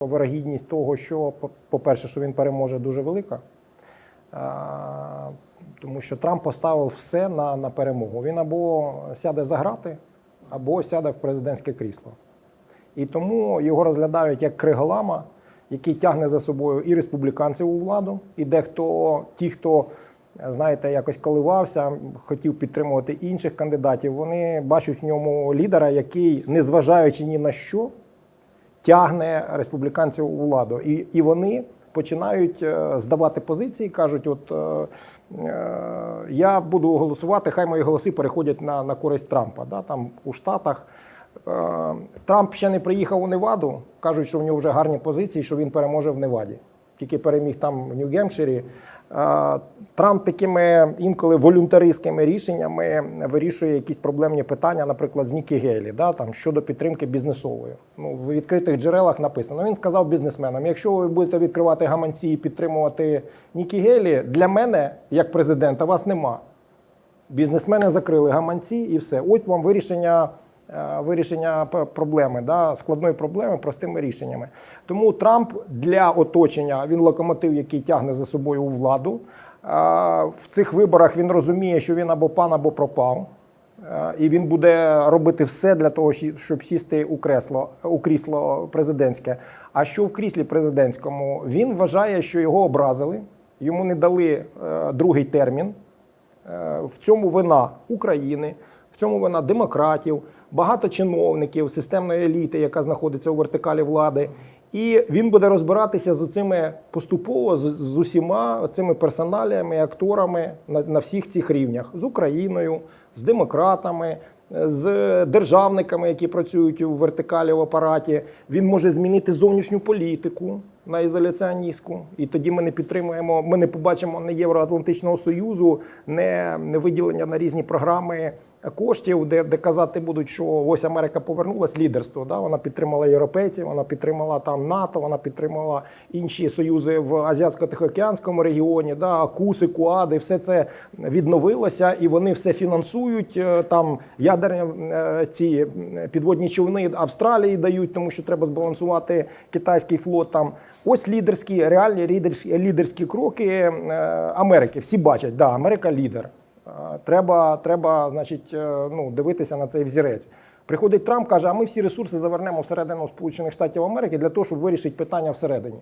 Вирогідність того, що, по- по-перше, що він переможе, дуже велика. Тому що Трамп поставив все на, на перемогу. Він або сяде за грати, або сяде в президентське крісло. І тому його розглядають як криголама, який тягне за собою і республіканців у владу, і дехто, ті, хто, знаєте, якось коливався, хотів підтримувати інших кандидатів, вони бачать в ньому лідера, який, незважаючи ні на що, тягне республіканців у владу. І, і вони починають е, здавати позиції, кажуть: от е, е, я буду голосувати, хай мої голоси переходять на, на користь Трампа. Да? Там у Штатах. Е, Трамп ще не приїхав у Неваду. Кажуть, що в нього вже гарні позиції, що він переможе в Неваді. Тільки переміг там в Нью-Гемпширі. Е, Трамп такими інколи волюнтаристськими рішеннями вирішує якісь проблемні питання, наприклад, з Нікі Гейлі, да, там, щодо підтримки бізнесової. Ну, в відкритих джерелах написано. Він сказав бізнесменам: якщо ви будете відкривати гаманці і підтримувати Нікі Гейлі, для мене, як президента, вас нема. Бізнесмени закрили гаманці і все. Ось вам вирішення, вирішення проблеми, да, складної проблеми простими рішеннями. Тому Трамп для оточення він локомотив, який тягне за собою у владу. Е, В цих виборах він розуміє, що він або пан, або пропав. Е, І він буде робити все для того, щоб сісти у кресло у крісло президентське. А що в кріслі президентському? Він вважає, що його образили, йому не дали е, другий термін. Е, В цьому вина України, в цьому вина демократів, багато чиновників, системної еліти, яка знаходиться у вертикалі влади. І він буде розбиратися з цими поступово з, усіма цими персоналіями, акторами на, на всіх цих рівнях з Україною, з демократами, з державниками, які працюють у вертикалі в апараті. Він може змінити зовнішню політику на ізоляціоністську. І тоді ми не підтримуємо, ми не побачимо не Євроатлантичного Союзу, не, не виділення на різні програми коштів, де, де казати будуть, що ось Америка повернулась лідерство. Да? Вона підтримала європейців, вона підтримала там НАТО, вона підтримала інші союзи в Азіатсько-Тихоокеанському регіоні, да? КУСи, КУАДи, все це відновилося, і вони все фінансують. Е, Там ядерні е, ці е, підводні човни Австралії дають, тому що треба збалансувати китайський флот. Там ось лідерські, реальні лідерські, лідерські кроки е, Америки. Всі бачать, да, Америка лідер. Е, Треба, треба, значить, е, ну, дивитися на цей взірець. Приходить Трамп, каже, а ми всі ресурси завернемо всередину Сполучених Штатів Америки для того, щоб вирішити питання всередині.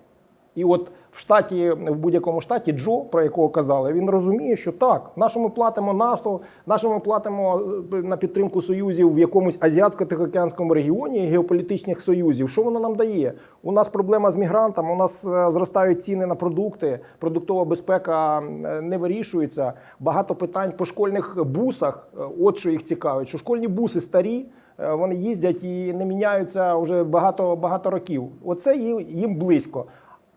І от в штаті, в будь-якому штаті Джо, про якого казали, він розуміє, що так, нашому платимо НАТО, нашому платимо е, на підтримку союзів в якомусь азіатсько-тихоокеанському регіоні геополітичних союзів. Що воно нам дає? У нас проблема з мігрантами, у нас е, зростають ціни на продукти, продуктова безпека е, не вирішується. Багато питань по школьних бусах. От що їх цікавить, що школьні буси старі. Вони їздять і не міняються вже багато багато років. Оце їм близько.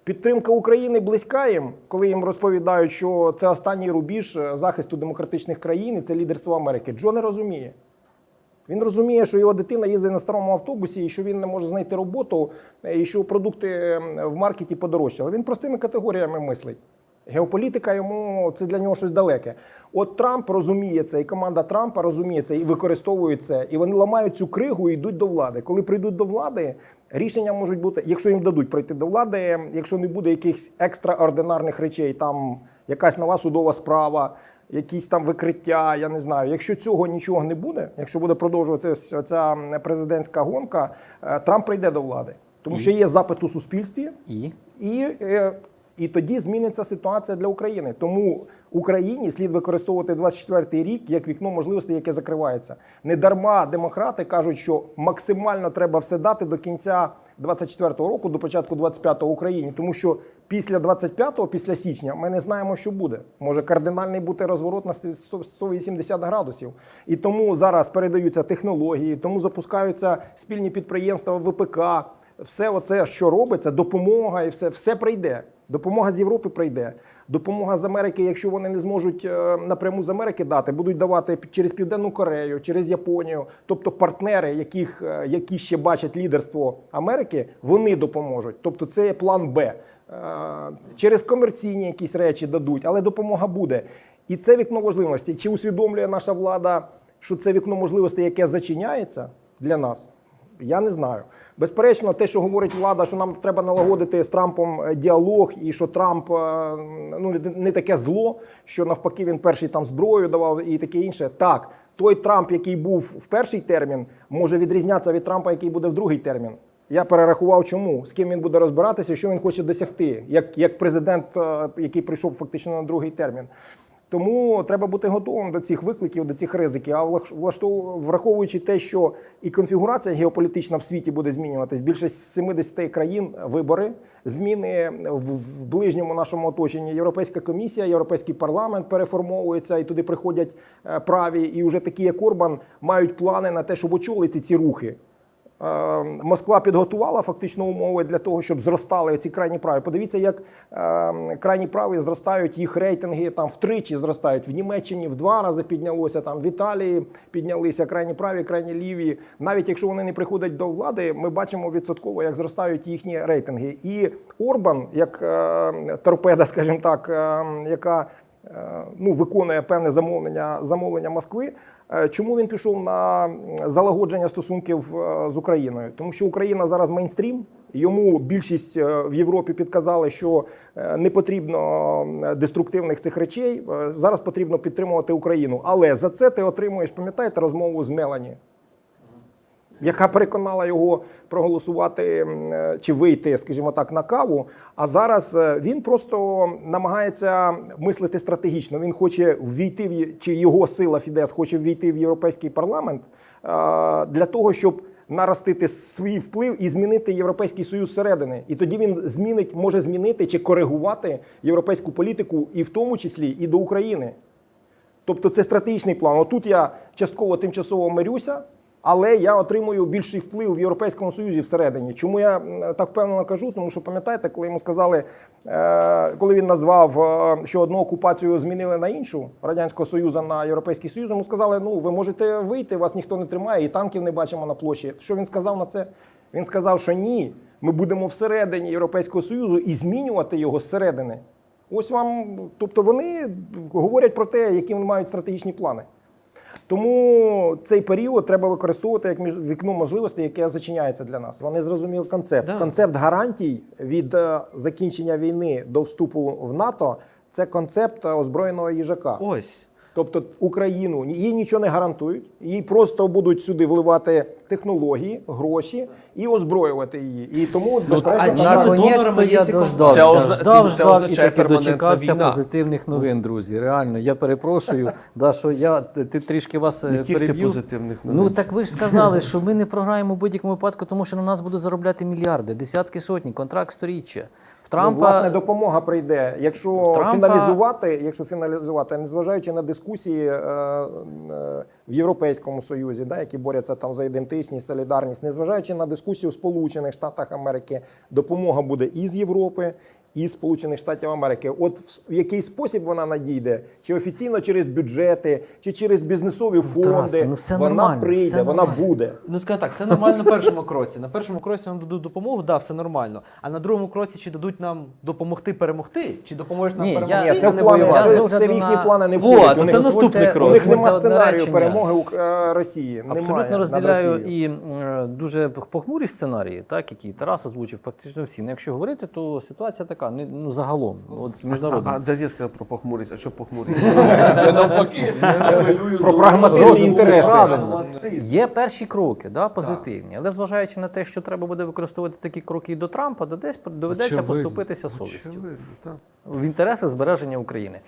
Підтримка України близька їм, коли їм розповідають, що це останній рубіж е, захисту демократичних країн і це лідерство Америки. Джо не розуміє. Він розуміє, що його дитина їздить на старому автобусі, і що він не може знайти роботу, е, і що продукти е, в маркеті подорожчали. Він простими категоріями мислить. Геополітика йому це для нього щось далеке. От Трамп розуміє це, і команда Трампа розуміє це і використовує це. І вони ламають цю кригу і йдуть до влади. Коли прийдуть до влади, рішення можуть бути, якщо їм дадуть пройти до влади, якщо не буде якихось екстраординарних речей, там якась нова судова справа, якісь там викриття, я не знаю. Якщо цього нічого не буде, якщо буде продовжуватися ця президентська гонка, е, Трамп прийде до влади. Тому що є запит у суспільстві, І і, е, і тоді зміниться ситуація для України. Тому Україні слід використовувати 24-й рік як вікно можливостей, яке закривається. Не дарма демократи кажуть, що максимально треба все дати до кінця 24-го року, до початку 25-го Україні, тому що після 25-го, після січня, ми не знаємо, що буде. Може кардинальний бути розворот на 180 градусів. І тому зараз передаються технології, тому запускаються спільні підприємства ВПК. Все оце, що робиться, допомога і все, все прийде. Допомога з Європи прийде. Допомога з Америки, якщо вони не зможуть е, напряму з Америки дати, будуть давати через Південну Корею, через Японію. Тобто партнери, яких, е, які ще бачать лідерство Америки, вони допоможуть. Тобто це є план Б. Е, Через комерційні якісь речі дадуть, але допомога буде. І це вікно можливостей. Чи усвідомлює наша влада, що це вікно можливостей, яке зачиняється для нас? Я не знаю. Безперечно, те, що говорить влада, що нам треба налагодити з Трампом е, діалог, і що Трамп е, ну не- таке зло, що навпаки він перший там зброю давав і таке інше. Так, той Трамп, який був в перший термін, може відрізнятися від Трампа, який буде в другий термін. Я перерахував, чому з ким він буде розбиратися, що він хоче досягти, як, як президент, е, який прийшов фактично на другий термін. Тому треба бути готовим до цих викликів, до цих ризиків. А враховуючи те, що і конфігурація геополітична в світі буде змінюватись, більше 70 країн вибори, зміни в, в ближньому нашому оточенні. Європейська комісія, європейський парламент переформовується, і туди приходять е, праві, і вже такі, як Орбан, мають плани на те, щоб очолити ці рухи. Е, Москва підготувала фактично умови для того, щоб зростали ці крайні праві. Подивіться, як е, крайні праві зростають їх рейтинги там втричі зростають в Німеччині, в два рази піднялося там в Італії піднялися крайні праві, крайні ліві. Навіть якщо вони не приходять до влади, ми бачимо відсотково, як зростають їхні рейтинги. І Орбан, як е, торпеда, скажімо так, е, яка ну, виконує певне замовлення, замовлення Москви. Е, Чому він пішов на залагодження стосунків е, з Україною? Тому що Україна зараз мейнстрім. Йому більшість е, в Європі підказали, що не потрібно деструктивних цих речей. Зараз потрібно підтримувати Україну. Але за це ти отримуєш, пам'ятаєте, розмову з Мелані, яка переконала його проголосувати е, чи вийти, скажімо так, на каву. А зараз е, він просто намагається мислити стратегічно. Він хоче ввійти в чи його сила Фідес хоче ввійти в європейський парламент е, для того, щоб. Наростити свій вплив і змінити європейський союз зсередини, і тоді він змінить, може змінити чи коригувати європейську політику, і в тому числі і до України. Тобто це стратегічний план. Отут я частково тимчасово мирюся, але я отримую більший вплив в Європейському Союзі всередині. Чому я так впевнено кажу? Тому що пам'ятаєте, коли йому сказали, е, коли він назвав, е, що одну окупацію змінили на іншу Радянського Союзу на Європейський Союз, йому сказали, ну ви можете вийти, вас ніхто не тримає, і танків не бачимо на площі. Що він сказав на це? Він сказав, що ні, ми будемо всередині Європейського Союзу і змінювати його зсередини. Ось вам, тобто вони говорять про те, які вони мають стратегічні плани. Тому цей період треба використовувати як між- вікно можливостей, яке зачиняється для нас. Вони зрозуміли концепт. Да. Концепт гарантій від е, закінчення війни до вступу в НАТО це концепт е, озброєного їжака. Ось. Тобто Україну їй нічого не гарантують, їй просто будуть сюди вливати технології, гроші і озброювати її. І тому безперечно, а донорами є я ці дождався. Це озна- Ждав, це ждав і означає таки перманентна дочекався війна. позитивних новин, друзі. Реально, я перепрошую, да, що я ти ти трішки вас е, Яких ти переб'ю. позитивних новин? Ну так ви ж сказали, що ми не програємо в будь-якому випадку, тому що на нас будуть заробляти мільярди, десятки сотні, контракт сторіччя. В Ну, власне, допомога прийде. Якщо Трампа- фіналізувати, якщо фіналізувати, незважаючи на дискусії е, е, в Європейському Союзі, да, які борються там за ідентичність, солідарність, незважаючи на дискусію в Сполучених Штатах Америки, допомога буде і з Європи. І Сполучених Штатів Америки, от в, який спосіб вона надійде, чи офіційно через бюджети, чи через бізнесові фонди, Тарасе, ну все вона нормально, прийде, все вона нормально. буде. Ну скажу так, все нормально на першому кроці. На першому кроці нам дадуть допомогу, да, все нормально. А на другому кроці чи дадуть нам допомогти перемогти, чи допоможуть нам Ні, я- Ні, це в не плани, воювати? Я це, це в їхні на- плани не Во, то У це них- наступний Дозвольте- крок. У них нема одне сценарію речення. перемоги Ук- е, Росії. Немає Абсолютно над розділяю Росією. і е, дуже похмурі сценарії, так, які Тарас озвучив практично всі. Ну, якщо говорити, то ситуація така, ну, ну загалом, от міжнародна. А, а де я сказав про похмурість? А що похмурість? навпаки. Про прагматизм і інтереси. Правильно. Є перші кроки, да, позитивні. Але зважаючи на те, що треба буде використовувати такі кроки і до Трампа, то десь доведеться поступитися совістю в інтересах збереження України.